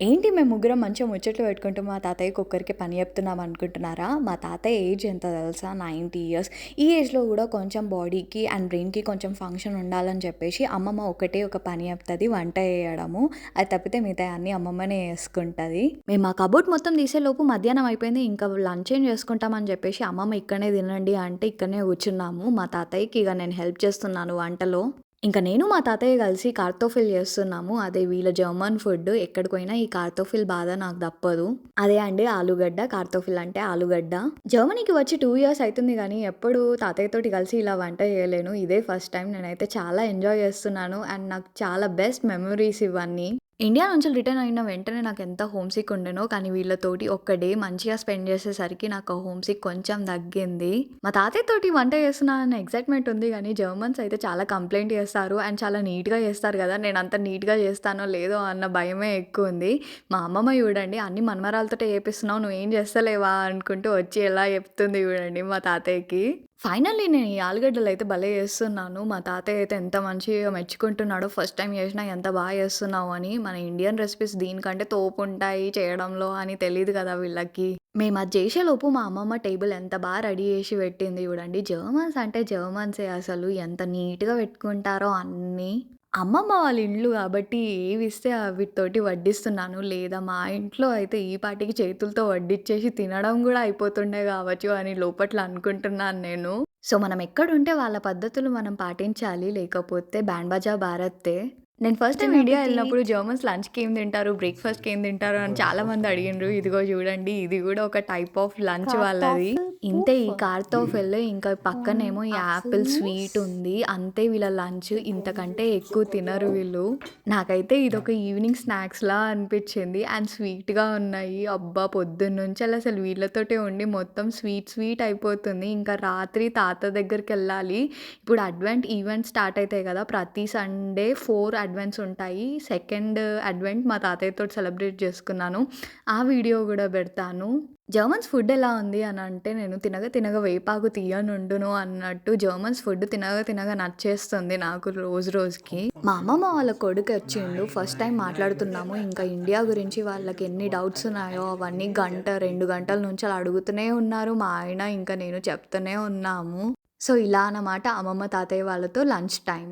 ఏంటి మేము ముగ్గురం మంచిగా ముచ్చట్లు పెట్టుకుంటూ మా తాతయ్యకి ఒక్కరికి పని చెప్తున్నాం అనుకుంటున్నారా? మా తాతయ్య ఏజ్ ఎంత తెలుసా? Ninety years. ఈ ఏజ్లో కూడా కొంచెం బాడీకి అండ్ బ్రెయిన్కి కొంచెం ఫంక్షన్ ఉండాలని చెప్పేసి అమ్మమ్మ ఒకటే ఒక పని చెప్తుంది వంట చేయడము. అది తప్పితే మిగతా అన్ని అమ్మమ్మనే చేసుకుంటుంది. మేము ఆ కబోర్డ్ మొత్తం తీసేలోపు మధ్యాహ్నం అయిపోయింది ఇంకా లంచ్ ఏం చేసుకుంటామని చెప్పేసి అమ్మమ్మ ఇక్కడనే తినండి అంటే ఇక్కడనే కూర్చున్నాము. మా తాతయ్యకి ఇక నేను హెల్ప్ చేస్తున్నాను వంటలో. ఇంకా నేను మా తాతయ్య కలిసి కార్తోఫిల్ చేస్తున్నాము. అదే వీళ్ళ జర్మన్ ఫుడ్ ఎక్కడికి పోయినా ఈ కార్తోఫిల్ బాధ నాకు తప్పదు. అదే అండి ఆలుగడ్డ. కార్తోఫిల్ అంటే ఆలుగడ్డ. జర్మనీకి వచ్చి టూ ఇయర్స్ అవుతుంది కానీ ఎప్పుడు తాతయ్యతోటి కలిసి ఇలా వంట చేయలేను. ఇదే ఫస్ట్ టైం నేనైతే చాలా ఎంజాయ్ చేస్తున్నాను. అండ్ నాకు చాలా బెస్ట్ మెమరీస్ ఇవన్నీ. ఇండియా నుంచి రిటర్న్ అయిన వెంటనే నాకు ఎంత హోమ్ సిక్ ఉండేనో కానీ వీళ్ళతోటి ఒక్క డే మంచిగా స్పెండ్ చేసేసరికి నాకు హోమ్ సిక్ కొంచెం తగ్గింది. మా తాతయ్యతోటి వంట చేస్తున్నా అన్న ఎక్సైట్మెంట్ ఉంది కానీ జర్మన్స్ అయితే చాలా కంప్లైంట్ చేస్తారు అండ్ చాలా నీట్గా చేస్తారు కదా నేను అంత నీట్గా చేస్తానో లేదో అన్న భయమే ఎక్కువ ఉంది. మా అమ్మమ్మ చూడండి అన్ని మనమరాలతో చేపిస్తున్నావు నువ్వు ఏం చేస్తలేవా? అనుకుంటూ వచ్చి ఎలా చెప్తుంది చూడండి మా తాతయ్యకి. ఫైనల్లీ నేను ఈ ఆలుగడ్డలు అయితే భలే చేస్తున్నాను. మా తాతయ్య అయితే ఎంత మంచిగా మెచ్చుకుంటున్నాడో ఫస్ట్ టైం చేసినా ఎంత బాగా చేస్తున్నావు అని మన ఇండియన్ రెసిపీస్ దీనికంటే తోపు ఉంటాయి చేయడంలో అని తెలియదు కదా వీళ్ళకి. మేము అది చేసేలోపు మా అమ్మమ్మ టేబుల్ ఎంత బాగా రెడీ చేసి పెట్టింది చూడండి. జర్మన్స్ అంటే జర్మన్సే అసలు? ఎంత నీట్గా పెట్టుకుంటారో అన్నీ. అమ్మమ్మ వాళ్ళ ఇండ్లు కాబట్టి ఏవి ఇస్తే వీటితోటి వడ్డిస్తున్నాను. లేదా మా ఇంట్లో అయితే ఈ పాటికి చేతులతో వడ్డిచ్చేసి తినడం కూడా అయిపోతుండే కావచ్చు అని లోపట్ల అనుకుంటున్నాను నేను. సో మనం ఎక్కడుంటే వాళ్ళ పద్ధతులు మనం పాటించాలి. లేకపోతే బ్యాండ్ బాజా భారత్తే. నేను ఫస్ట్ టైం ఇండియా వెళ్ళినప్పుడు జర్మన్స్ లంచ్కి ఏం తింటారు? బ్రేక్ఫాస్ట్కి ఏం తింటారు? అని చాలా మంది అడిగిండ్రు ఇదిగో చూడండి ఇది కూడా ఒక టైప్ ఆఫ్ లంచ్ వాళ్ళది. ఇంతే ఈ కార్తోఫెల్ ఇంకా పక్కనేమో ఈ యాపిల్ స్వీట్ ఉంది. అంతే వీళ్ళ లంచ్ ఇంతకంటే ఎక్కువ తినరు వీళ్ళు. నాకైతే ఇది ఒక ఈవినింగ్ స్నాక్స్ లా అనిపించింది. అండ్ స్వీట్గా ఉన్నాయి. అబ్బా పొద్దున్న నుంచి అలా అసలు వీళ్ళతోటే ఉండి మొత్తం స్వీట్ స్వీట్ అయిపోతుంది. ఇంకా రాత్రి తాత దగ్గరికి వెళ్ళాలి. ఇప్పుడు అడ్వెంట్ ఈవెంట్ స్టార్ట్ అవుతాయి కదా. ప్రతి సండే ఫోర్ అడ్వెంట్స్ ఉంటాయి. సెకండ్ అడ్వెంట్ మా తాతయ్యతో సెలబ్రేట్ చేసుకున్నాను. ఆ వీడియో కూడా పెడతాను. జర్మన్స్ ఫుడ్ ఎలా ఉంది అని అంటే నేను తినగా తినగా వేపాకు తీయనుండును అన్నట్టు జర్మన్స్ ఫుడ్ తినగా తినగా నచ్చేస్తుంది నాకు రోజు రోజుకి. మా అమ్మమ్మ వాళ్ళ కొడుకు వచ్చిండు. ఫస్ట్ టైం మాట్లాడుతున్నాము. ఇంకా ఇండియా గురించి వాళ్ళకి ఎన్ని డౌట్స్ ఉన్నాయో అవన్నీ గంట రెండు గంటల నుంచి అలా అడుగుతూనే ఉన్నారు. మా ఆయన ఇంకా నేను చెప్తూనే ఉన్నాము. సో ఇలా అన్నమాట అమ్మమ్మ తాతయ్య వాళ్ళతో లంచ్ టైం.